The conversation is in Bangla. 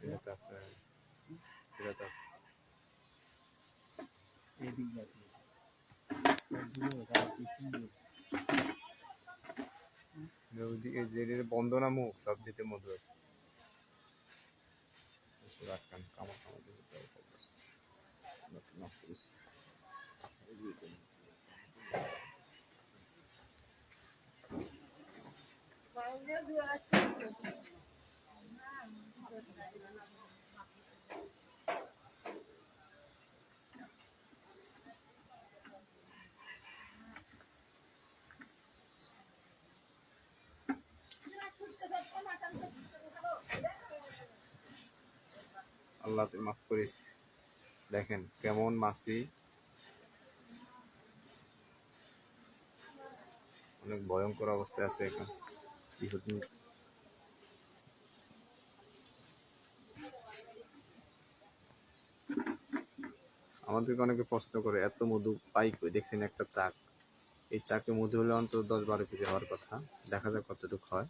Gracias. Gracias. ওদিকে জেলের বন্দনা মুখ সব দিতে মধু আছে রাখান কামা কামা দিতে Thank you. আল্লাহ মাফ করিস। দেখেন কেমন মাছি অনেক ভয়ঙ্কর অবস্থায় আছে এখন। আমাদেরকে অনেকে প্রশ্ন করে, এত মধু পাই দেখছেন একটা চাক। এই চাকে মধু হলে অন্তত দশ বারো কেজি হওয়ার কথা। দেখা যাক কতটুকু হয়।